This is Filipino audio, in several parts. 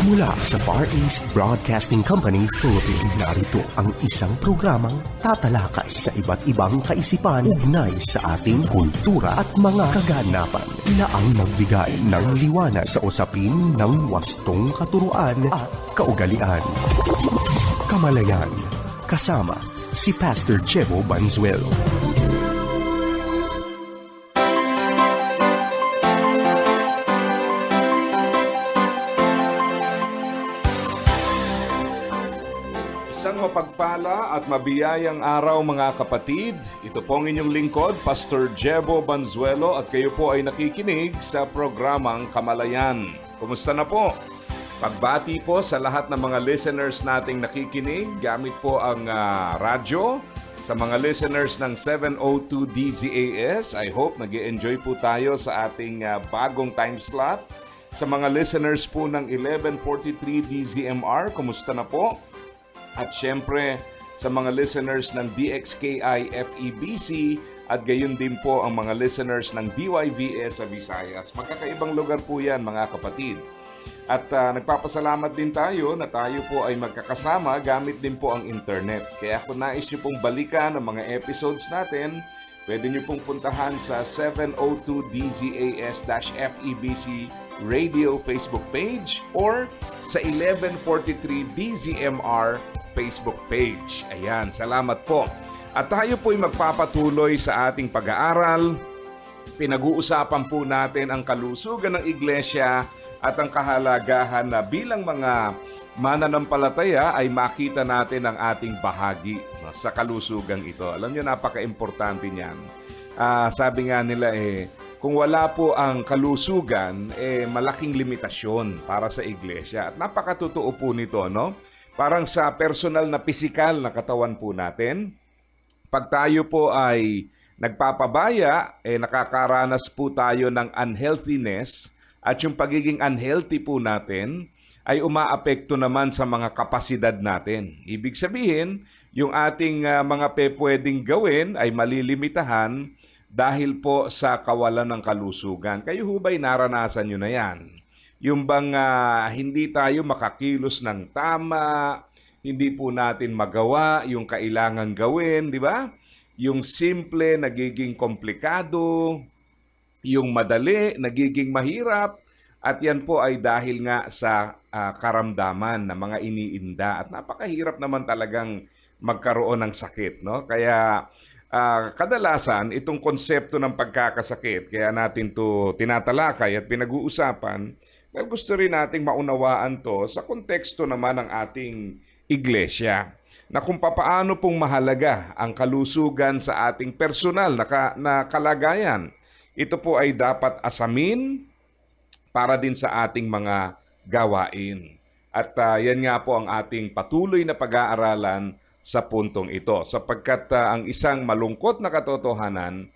Mula sa Far East Broadcasting Company, Philippines, narito ang isang programang tatalakay sa iba't ibang kaisipan ugnay sa ating kultura at mga kaganapan na ang magbigay ng liwanag sa usapin ng wastong katuruan at kaugalian. Kamalayan, kasama si Pastor Chebo Banzuelo. Mapagpala at mabiyayang araw mga kapatid. Ito po ang inyong lingkod, Pastor Jebo Banzuelo at kayo po ay nakikinig sa programang Kamalayan. Kumusta na po? Pagbati po sa lahat ng mga listeners nating nakikinig gamit po ang ah, radyo. Sa mga listeners ng 702 DZAS, I hope nag enjoy po tayo sa ating ah, bagong time slot. Sa mga listeners po ng 1143 DZMR, kumusta na po? At syempre, sa mga listeners ng DXKI FEBC at gayon din po ang mga listeners ng DYVS sa Visayas. Magkakaibang lugar po yan mga kapatid. At ah, nagpapasalamat din tayo na tayo po ay magkakasama gamit din po ang internet. Kaya kung nais nyo pong balikan ang mga episodes natin, pwede nyo pong puntahan sa 702DZAS-FEBC E Radio Facebook page or sa 1143 DZMR Facebook page. Ayan, salamat po. At tayo po'y magpapatuloy sa ating pag-aaral. Pinag-uusapan po natin ang kalusugan ng iglesia at ang kahalagahan na bilang mga mananampalataya ay makita natin ang ating bahagi sa kalusugang ito. Alam niyo, napaka-importante niyan. Ah, sabi nga nila eh, kung wala po ang kalusugan, eh malaking limitasyon para sa iglesia. At napakatotoo po nito, no? Parang sa personal na pisikal na katawan po natin, pag tayo po ay nagpapabaya, eh nakakaranas po tayo ng unhealthiness at yung pagiging unhealthy po natin ay umaapekto naman sa mga kapasidad natin. Ibig sabihin, yung ating ah, mga pe pwedeng gawin ay malilimitahan dahil po sa kawalan ng kalusugan. Kayo hubay naranasan nyo na yan. Yung bang ah, hindi tayo makakilos ng tama, hindi po natin magawa yung kailangan gawin, di ba? Yung simple nagiging komplikado, yung madali nagiging mahirap, at yan po ay dahil nga sa ah, karamdaman ng mga iniinda. At napakahirap naman talagang magkaroon ng sakit, no? Kaya ah, kadalasan itong konsepto ng pagkakasakit, kaya natin to tinatalakay at pinag-uusapan, well, gusto rin nating maunawaan to sa konteksto naman ng ating iglesia na kung papaano pong mahalaga ang kalusugan sa ating personal na, ka- na kalagayan. Ito po ay dapat asamin para din sa ating mga gawain. At ah, yan nga po ang ating patuloy na pag-aaralan sa puntong ito. Sapagkat ah, ang isang malungkot na katotohanan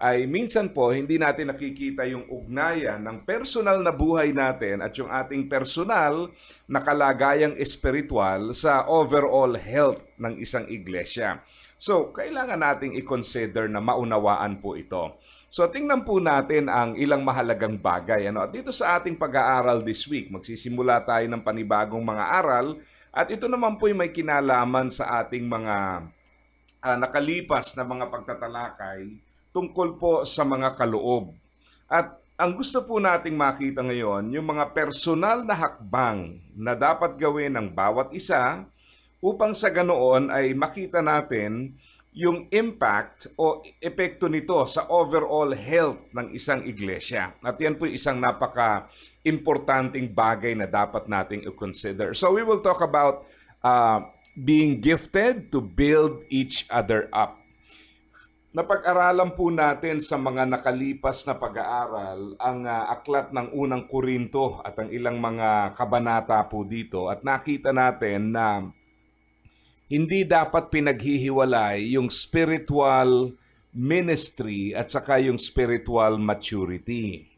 ay minsan po hindi natin nakikita yung ugnayan ng personal na buhay natin at yung ating personal na kalagayang espiritual sa overall health ng isang iglesia. So, kailangan nating i-consider na maunawaan po ito. So, tingnan po natin ang ilang mahalagang bagay. Ano? At dito sa ating pag-aaral this week, magsisimula tayo ng panibagong mga aral at ito naman po ay may kinalaman sa ating mga ah, nakalipas na mga pagtatalakay tungkol po sa mga kaloob. At ang gusto po nating makita ngayon, yung mga personal na hakbang na dapat gawin ng bawat isa upang sa ganoon ay makita natin yung impact o epekto nito sa overall health ng isang iglesia. At yan po isang napaka-importanting bagay na dapat nating i-consider. So we will talk about uh, being gifted to build each other up. Napag-aralan po natin sa mga nakalipas na pag-aaral ang ah, aklat ng unang Korinto at ang ilang mga kabanata po dito at nakita natin na hindi dapat pinaghihiwalay yung spiritual ministry at saka yung spiritual maturity.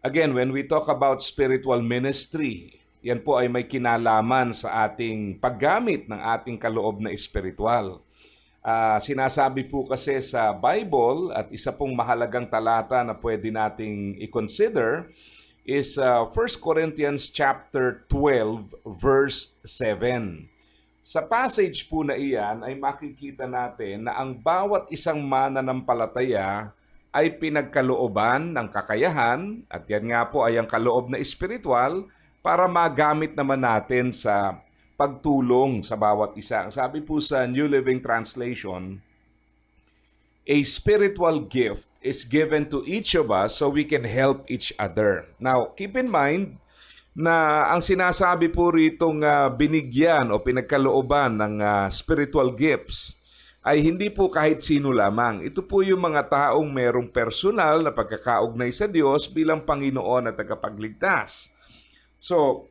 Again, when we talk about spiritual ministry, yan po ay may kinalaman sa ating paggamit ng ating kaloob na espiritual. Ah, sinasabi po kasi sa Bible at isa pong mahalagang talata na pwede nating i-consider is uh, 1 Corinthians chapter 12 verse 7. Sa passage po na iyan ay makikita natin na ang bawat isang mananampalataya ay pinagkalooban ng kakayahan at yan nga po ay ang kaloob na espiritual para magamit naman natin sa pagtulong sa bawat isa. Sabi po sa New Living Translation, a spiritual gift is given to each of us so we can help each other. Now, keep in mind na ang sinasabi po ritong ah, binigyan o pinagkalooban ng ah, spiritual gifts ay hindi po kahit sino lamang. Ito po yung mga taong merong personal na pagkakaugnay sa Diyos bilang Panginoon at tagapagligtas. So,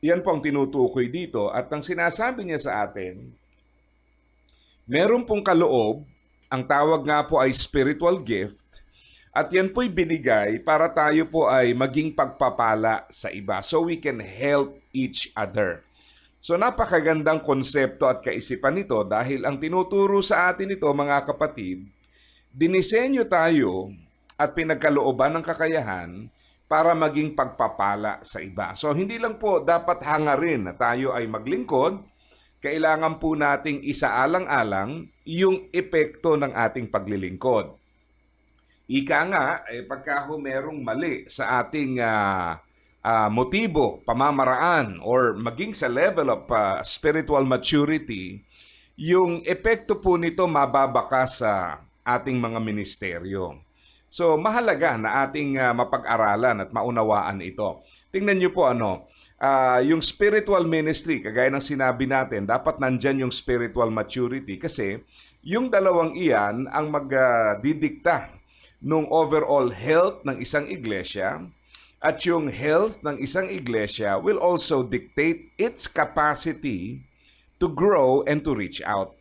yan po ang tinutukoy dito. At ang sinasabi niya sa atin, meron pong kaloob, ang tawag nga po ay spiritual gift, at yan po'y binigay para tayo po ay maging pagpapala sa iba so we can help each other. So napakagandang konsepto at kaisipan nito dahil ang tinuturo sa atin ito mga kapatid, dinisenyo tayo at pinagkalooban ng kakayahan para maging pagpapala sa iba. So hindi lang po dapat hangarin na tayo ay maglingkod, kailangan po nating isaalang-alang yung epekto ng ating paglilingkod. Ika nga, eh, pagka ho merong mali sa ating ah, ah, motibo, pamamaraan, or maging sa level of ah, spiritual maturity, yung epekto po nito mababaka sa ating mga ministeryo. So, mahalaga na ating ah, mapag-aralan at maunawaan ito. Tingnan niyo po ano, ah, yung spiritual ministry, kagaya ng sinabi natin, dapat nandyan yung spiritual maturity kasi yung dalawang iyan ang magdidikta nung overall health ng isang iglesia at yung health ng isang iglesia will also dictate its capacity to grow and to reach out.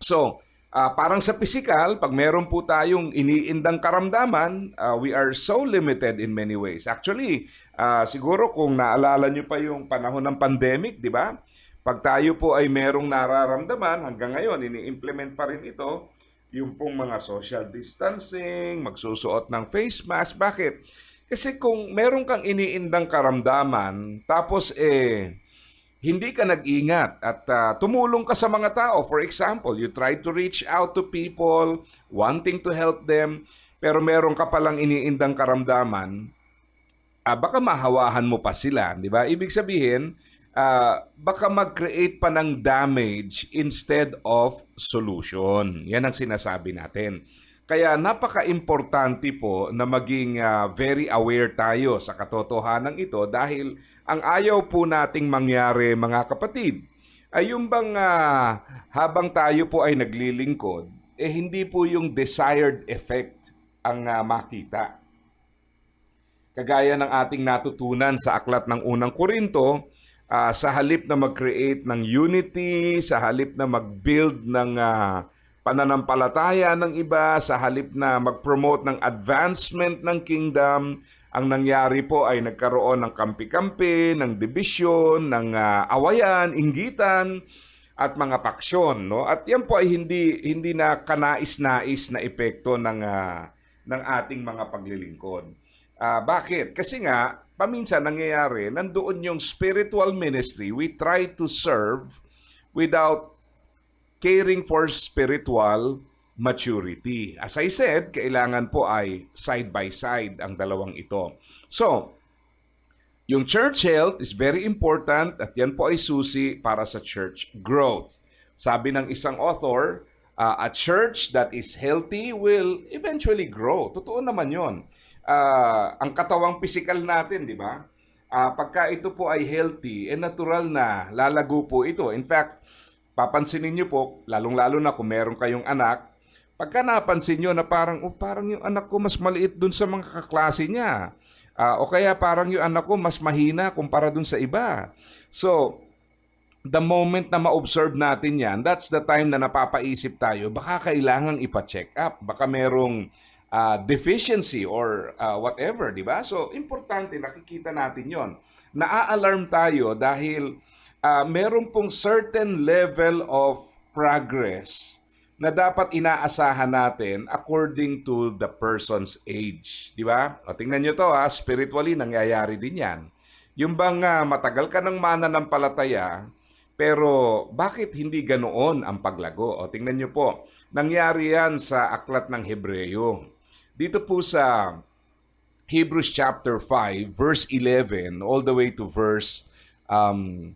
So, ah, parang sa physical, pag meron po tayong iniindang karamdaman, ah, we are so limited in many ways. Actually, ah, siguro kung naalala nyo pa yung panahon ng pandemic, di ba? Pag tayo po ay merong nararamdaman, hanggang ngayon, ini-implement pa rin ito, yung pong mga social distancing, magsusuot ng face mask. Bakit? Kasi kung meron kang iniindang karamdaman, tapos eh, hindi ka nag-ingat at ah, tumulong ka sa mga tao. For example, you try to reach out to people, wanting to help them, pero meron ka palang iniindang karamdaman, ah, baka mahawahan mo pa sila, di ba? Ibig sabihin, ah, baka mag-create pa ng damage instead of solution. Yan ang sinasabi natin. Kaya napaka-importante po na maging ah, very aware tayo sa katotohanan ito dahil ang ayaw po nating mangyari mga kapatid ay yung bang ah, habang tayo po ay naglilingkod, eh hindi po yung desired effect ang ah, makita. Kagaya ng ating natutunan sa aklat ng unang Korinto, ah, sa halip na mag-create ng unity, sa halip na mag-build ng ah, pananampalataya ng iba, sa halip na mag-promote ng advancement ng kingdom, ang nangyari po ay nagkaroon ng kampi-kampi, ng division, ng ah, awayan, inggitan, at mga paksyon, no? At yan po ay hindi hindi na kanais-nais na epekto ng ah, ng ating mga paglilingkod. Ah, bakit? Kasi nga paminsan nangyayari, nandoon yung spiritual ministry, we try to serve without caring for spiritual maturity. As I said, kailangan po ay side by side ang dalawang ito. So, yung church health is very important at yan po ay susi para sa church growth. Sabi ng isang author, uh, a church that is healthy will eventually grow. Totoo naman yon. Uh, ang katawang pisikal natin, di ba? Ah, pagka ito po ay healthy, eh natural na lalago po ito. In fact, papansinin niyo po, lalong-lalo na kung meron kayong anak, pagka napansin niyo na parang, oh, parang yung anak ko mas maliit dun sa mga kaklase niya. Ah, o kaya parang yung anak ko mas mahina kumpara dun sa iba. So, the moment na ma-observe natin yan, that's the time na napapaisip tayo, baka kailangang ipa-check up. Baka merong ah, deficiency or ah, whatever, di ba? So, importante, nakikita natin yon. Naa-alarm tayo dahil ah, meron pong certain level of progress na dapat inaasahan natin according to the person's age. Di ba? O tingnan nyo to ha, spiritually nangyayari din yan. Yung bang ah, matagal ka ng mananampalataya, pero bakit hindi ganoon ang paglago? O tingnan nyo po, nangyari yan sa aklat ng Hebreyo. Dito po sa Hebrews chapter 5, verse 11, all the way to verse um,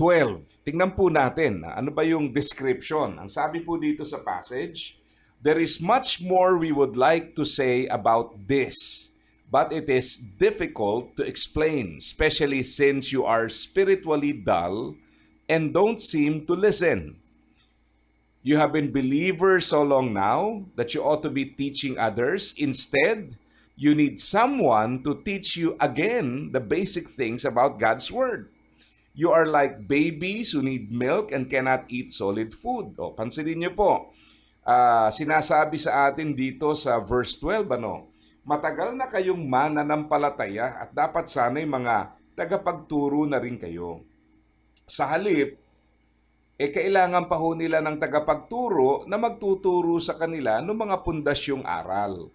12. Tingnan po natin, ano ba yung description? Ang sabi po dito sa passage, There is much more we would like to say about this, but it is difficult to explain, especially since you are spiritually dull and don't seem to listen. You have been believers so long now that you ought to be teaching others. Instead, you need someone to teach you again the basic things about God's Word. You are like babies who need milk and cannot eat solid food. O, pansinin niyo po, ah, sinasabi sa atin dito sa verse 12, ano, matagal na kayong mananampalataya at dapat sana'y mga tagapagturo na rin kayo. Sa halip, eh kailangan pa ho nila ng tagapagturo na magtuturo sa kanila ng mga pundasyong aral.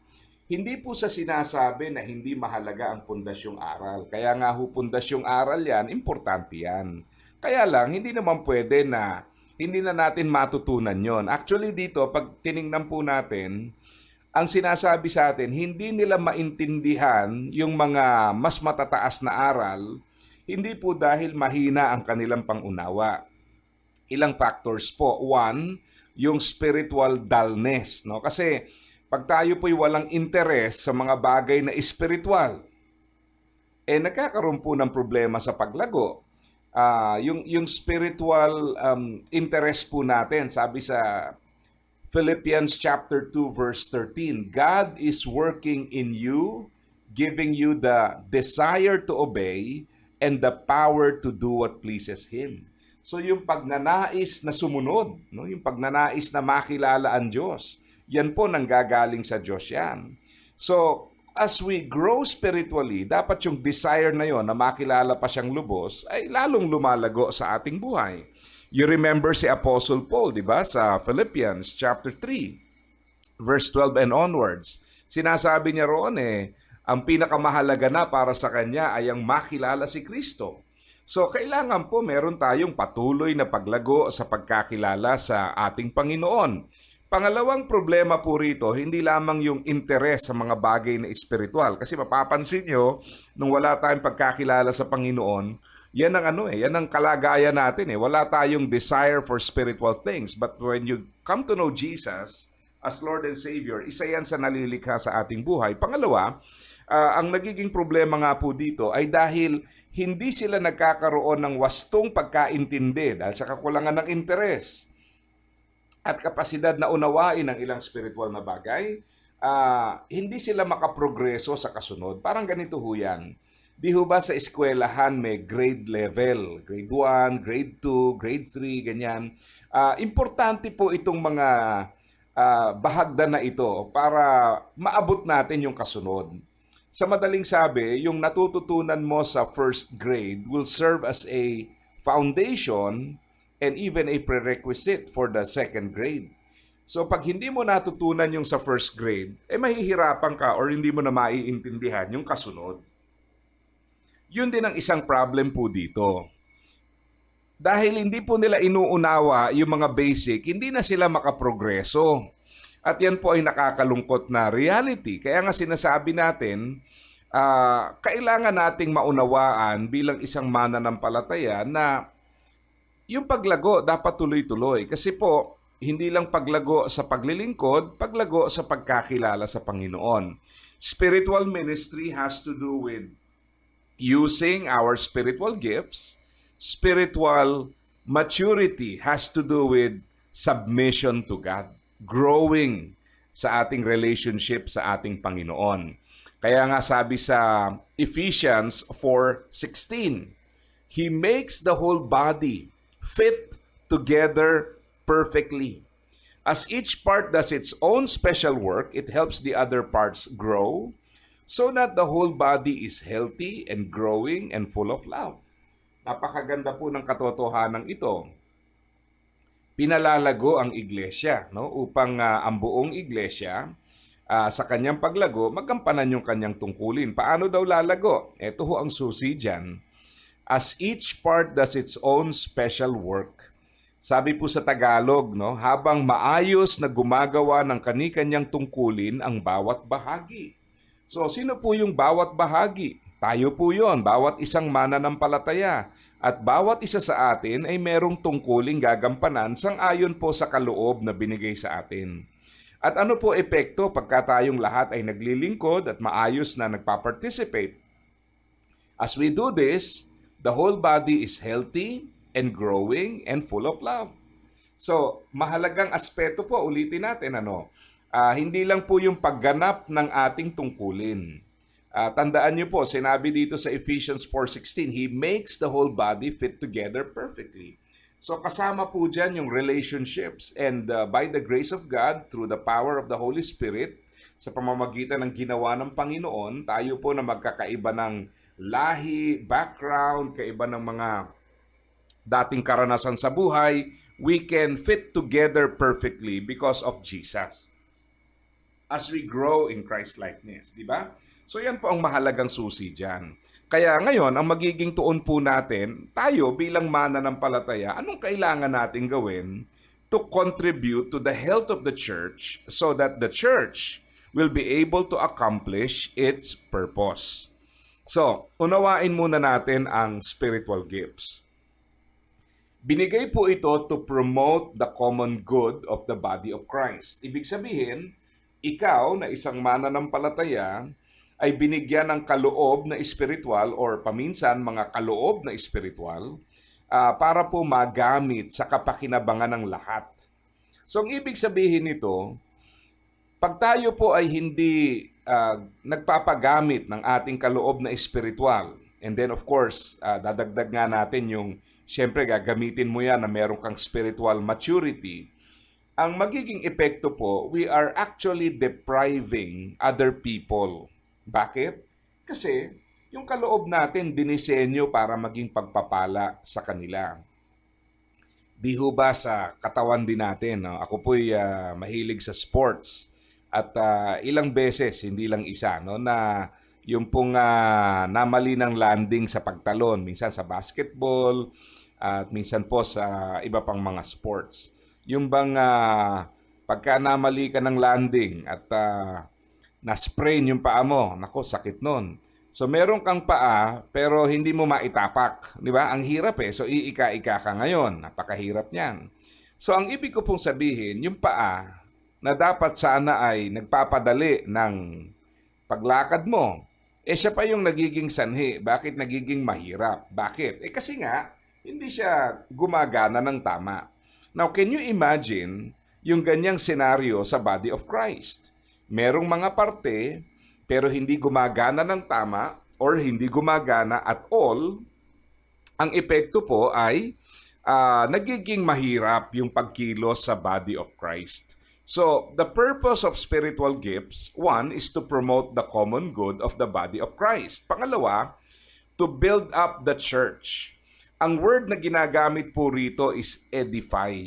Hindi po sa sinasabi na hindi mahalaga ang pundasyong aral. Kaya nga ho pundasyong aral yan, importante yan. Kaya lang, hindi naman pwede na hindi na natin matutunan yon. Actually dito, pag tiningnan po natin, ang sinasabi sa atin, hindi nila maintindihan yung mga mas matataas na aral, hindi po dahil mahina ang kanilang pangunawa ilang factors po. One, yung spiritual dullness, no? Kasi pag tayo po'y walang interes sa mga bagay na spiritual, eh nagkakaroon po ng problema sa paglago. Ah, yung yung spiritual um, interest po natin, sabi sa Philippians chapter 2 verse 13, God is working in you, giving you the desire to obey and the power to do what pleases him. So yung pagnanais na sumunod, no, yung pagnanais na makilala ang Diyos, yan po nanggagaling sa Diyos yan. So as we grow spiritually, dapat yung desire na yon na makilala pa siyang lubos ay lalong lumalago sa ating buhay. You remember si Apostle Paul, di ba, sa Philippians chapter 3, verse 12 and onwards. Sinasabi niya roon eh, ang pinakamahalaga na para sa kanya ay ang makilala si Kristo. So, kailangan po meron tayong patuloy na paglago sa pagkakilala sa ating Panginoon. Pangalawang problema po rito, hindi lamang yung interes sa mga bagay na espiritual. Kasi mapapansin nyo, nung wala tayong pagkakilala sa Panginoon, yan ang ano eh, yan ang kalagayan natin eh. Wala tayong desire for spiritual things. But when you come to know Jesus as Lord and Savior, isa yan sa nalilikha sa ating buhay. Pangalawa, ah, ang nagiging problema nga po dito ay dahil hindi sila nagkakaroon ng wastong pagkaintindi dahil sa kakulangan ng interes at kapasidad na unawain ang ilang spiritual na bagay, ah, hindi sila makaprogreso sa kasunod. Parang ganito ho yan. Di ho ba sa eskwelahan may grade level? Grade 1, grade 2, grade 3, ganyan. Ah, importante po itong mga ah, bahagdan na ito para maabot natin yung kasunod. Sa madaling sabi, yung natututunan mo sa first grade will serve as a foundation and even a prerequisite for the second grade. So pag hindi mo natutunan yung sa first grade, eh mahihirapan ka or hindi mo na maiintindihan yung kasunod. Yun din ang isang problem po dito. Dahil hindi po nila inuunawa yung mga basic, hindi na sila makaprogreso. At yan po ay nakakalungkot na reality. Kaya nga sinasabi natin, ah, kailangan nating maunawaan bilang isang mananampalataya na yung paglago dapat tuloy-tuloy. Kasi po, hindi lang paglago sa paglilingkod, paglago sa pagkakilala sa Panginoon. Spiritual ministry has to do with using our spiritual gifts. Spiritual maturity has to do with submission to God. Growing sa ating relationship sa ating Panginoon. Kaya nga sabi sa Ephesians 4:16, He makes the whole body fit together perfectly. As each part does its own special work, it helps the other parts grow so that the whole body is healthy and growing and full of love. Napakaganda po ng katotohanan ito. pinalalago ang iglesia no upang ah, ang buong iglesia ah, sa kanyang paglago magampanan yung kanyang tungkulin. Paano daw lalago? Ito ho ang susi diyan. As each part does its own special work. Sabi po sa Tagalog, no, habang maayos na gumagawa ng kani-kanyang tungkulin ang bawat bahagi. So, sino po yung bawat bahagi? Tayo po yon, bawat isang mananampalataya. At bawat isa sa atin ay merong tungkuling gagampanan sang ayon po sa kaloob na binigay sa atin. At ano po epekto pagka tayong lahat ay naglilingkod at maayos na nagpa-participate? As we do this, the whole body is healthy and growing and full of love. So, mahalagang aspeto po, ulitin natin ano, ah, hindi lang po yung pagganap ng ating tungkulin. Ah, tandaan niyo po, sinabi dito sa Ephesians 4.16, He makes the whole body fit together perfectly. So kasama po dyan yung relationships and uh, by the grace of God, through the power of the Holy Spirit, sa pamamagitan ng ginawa ng Panginoon, tayo po na magkakaiba ng lahi, background, kaiba ng mga dating karanasan sa buhay, we can fit together perfectly because of Jesus. As we grow in Christ likeness, di ba? So yan po ang mahalagang susi diyan. Kaya ngayon, ang magiging tuon po natin, tayo bilang mananampalataya, anong kailangan natin gawin to contribute to the health of the church so that the church will be able to accomplish its purpose. So, unawain muna natin ang spiritual gifts. Binigay po ito to promote the common good of the body of Christ. Ibig sabihin, ikaw na isang mananampalataya ay binigyan ng kaloob na espiritual or paminsan mga kaloob na espiritual ah, para po magamit sa kapakinabangan ng lahat. So ang ibig sabihin nito, pag tayo po ay hindi ah, nagpapagamit ng ating kaloob na espiritual, and then of course, ah, dadagdag nga natin yung, syempre gagamitin mo yan na meron kang spiritual maturity, ang magiging epekto po, we are actually depriving other people. Bakit? Kasi yung kaloob natin dinisenyo para maging pagpapala sa kanila. Di ba sa katawan din natin, no? ako po'y ah, mahilig sa sports at ah, ilang beses, hindi lang isa, no, na yung pong ah, namali ng landing sa pagtalon, minsan sa basketball, at minsan po sa iba pang mga sports. Yung bang ah, pagka namali ka ng landing at ah, na-sprain yung paa mo, nako sakit nun. So meron kang paa pero hindi mo maitapak, di ba? Ang hirap eh. So iika-ika ka ngayon, napakahirap niyan. So ang ibig ko pong sabihin, yung paa na dapat sana ay nagpapadali ng paglakad mo, eh siya pa yung nagiging sanhi. Bakit nagiging mahirap? Bakit? Eh kasi nga, hindi siya gumagana ng tama. Now, can you imagine yung ganyang senaryo sa body of Christ? Merong mga parte, pero hindi gumagana ng tama or hindi gumagana at all, ang epekto po ay ah, nagiging mahirap yung pagkilos sa body of Christ. So, the purpose of spiritual gifts, one, is to promote the common good of the body of Christ. Pangalawa, to build up the church. Ang word na ginagamit po rito is edify.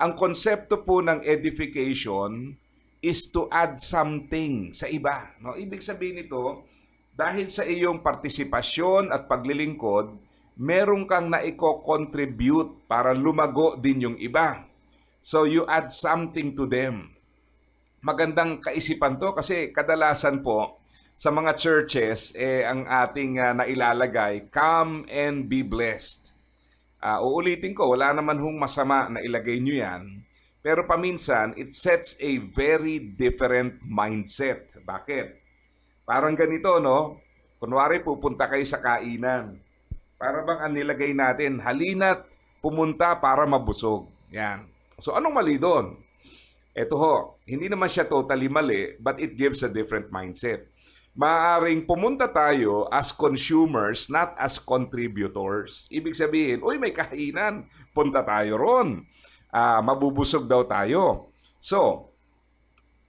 Ang konsepto po ng edification is to add something sa iba. No? Ibig sabihin nito, dahil sa iyong partisipasyon at paglilingkod, meron kang naiko-contribute para lumago din yung iba. So you add something to them. Magandang kaisipan to kasi kadalasan po sa mga churches eh ang ating ah, nailalagay, come and be blessed. Ah, uulitin ko, wala naman hong masama na ilagay nyo yan. Pero paminsan, it sets a very different mindset. Bakit? Parang ganito, no? Kunwari, pupunta kayo sa kainan. Para bang ang nilagay natin, halina't pumunta para mabusog. Yan. So, anong mali doon? Ito ho, hindi naman siya totally mali, but it gives a different mindset. Maaring pumunta tayo as consumers, not as contributors. Ibig sabihin, uy, may kainan, punta tayo ron. Ah, mabubusog daw tayo. So,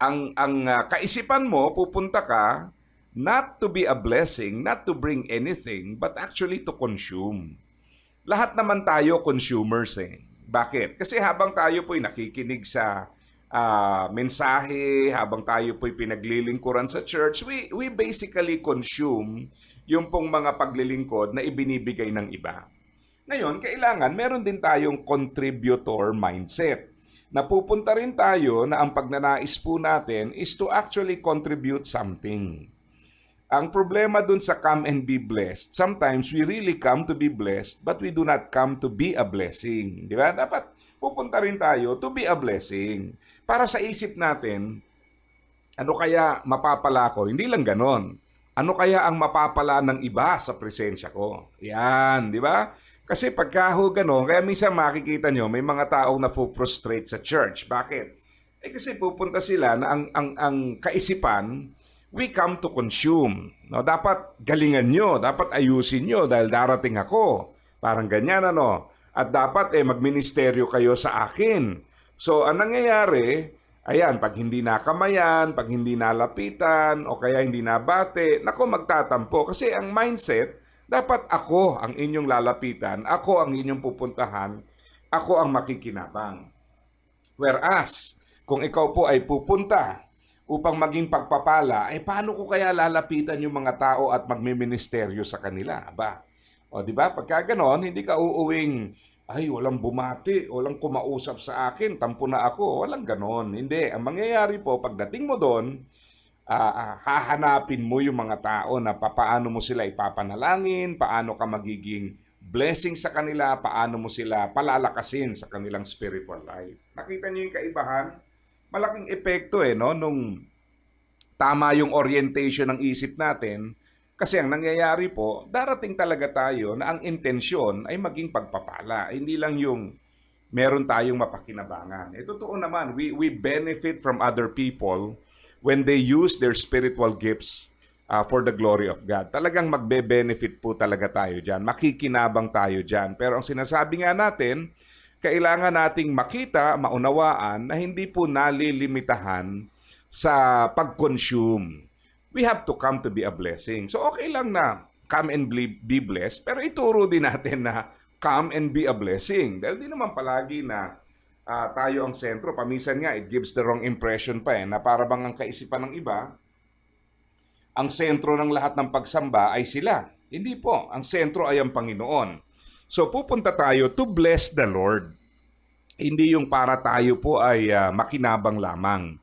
ang ang ah, kaisipan mo, pupunta ka not to be a blessing, not to bring anything, but actually to consume. Lahat naman tayo consumers eh. Bakit? Kasi habang tayo po'y nakikinig sa ah, mensahe, habang tayo po'y pinaglilingkuran sa church, we, we basically consume yung pong mga paglilingkod na ibinibigay ng iba. Ngayon, kailangan meron din tayong contributor mindset. Napupunta rin tayo na ang pagnanais po natin is to actually contribute something. Ang problema dun sa come and be blessed, sometimes we really come to be blessed, but we do not come to be a blessing. Di ba? Dapat pupunta rin tayo to be a blessing. Para sa isip natin, ano kaya mapapala ko? Hindi lang ganon. Ano kaya ang mapapala ng iba sa presensya ko? Yan, di ba? Kasi pagka ho ganon, kaya minsan makikita nyo, may mga taong na frustrate sa church. Bakit? Eh kasi pupunta sila na ang, ang, ang kaisipan, we come to consume. No, dapat galingan nyo, dapat ayusin nyo dahil darating ako. Parang ganyan ano. At dapat eh magministeryo kayo sa akin. So ang nangyayari, ayan, pag hindi nakamayan, pag hindi nalapitan, o kaya hindi nabate, nako magtatampo. Kasi ang mindset, dapat ako ang inyong lalapitan, ako ang inyong pupuntahan, ako ang makikinabang. Whereas, kung ikaw po ay pupunta upang maging pagpapala, eh paano ko kaya lalapitan yung mga tao at magmiministeryo sa kanila? Ba? O di ba? Pagka ganon, hindi ka uuwing, ay, walang bumati, walang kumausap sa akin, tampo na ako. Walang ganon. Hindi. Ang mangyayari po, pagdating mo doon, ah, hahanapin mo yung mga tao na paano mo sila ipapanalangin, paano ka magiging blessing sa kanila, paano mo sila palalakasin sa kanilang spiritual life. Nakita niyo yung kaibahan? Malaking epekto eh, no? Nung tama yung orientation ng isip natin, kasi ang nangyayari po, darating talaga tayo na ang intensyon ay maging pagpapala. Hindi lang yung meron tayong mapakinabangan. E totoo naman, we, we benefit from other people when they use their spiritual gifts uh, for the glory of God. Talagang magbe-benefit po talaga tayo dyan. Makikinabang tayo dyan. Pero ang sinasabi nga natin, kailangan nating makita, maunawaan na hindi po nalilimitahan sa pag-consume. We have to come to be a blessing. So okay lang na come and be, blessed, pero ituro din natin na come and be a blessing. Dahil di naman palagi na ah, tayo ang sentro. Paminsan nga, it gives the wrong impression pa eh, na para bang ang kaisipan ng iba, ang sentro ng lahat ng pagsamba ay sila. Hindi po. Ang sentro ay ang Panginoon. So pupunta tayo to bless the Lord. Hindi yung para tayo po ay ah, makinabang lamang.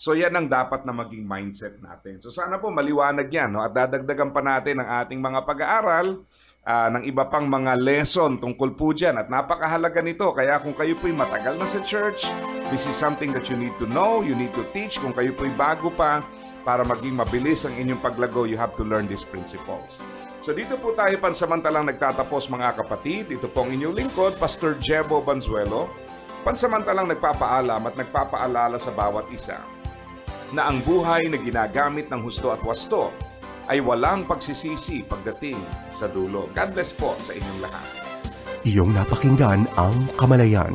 So yan ang dapat na maging mindset natin. So sana po maliwanag yan. No? At dadagdagan pa natin ang ating mga pag-aaral ah, ng iba pang mga lesson tungkol po dyan. At napakahalaga nito. Kaya kung kayo po'y matagal na sa church, this is something that you need to know, you need to teach. Kung kayo po'y bago pa, para maging mabilis ang inyong paglago, you have to learn these principles. So dito po tayo pansamantalang nagtatapos mga kapatid. Ito po ang inyong lingkod, Pastor Jebo Banzuelo. Pansamantalang nagpapaalam at nagpapaalala sa bawat isa na ang buhay na ginagamit ng husto at wasto ay walang pagsisisi pagdating sa dulo. God bless po sa inyong lahat. Iyong napakinggan ang Kamalayan.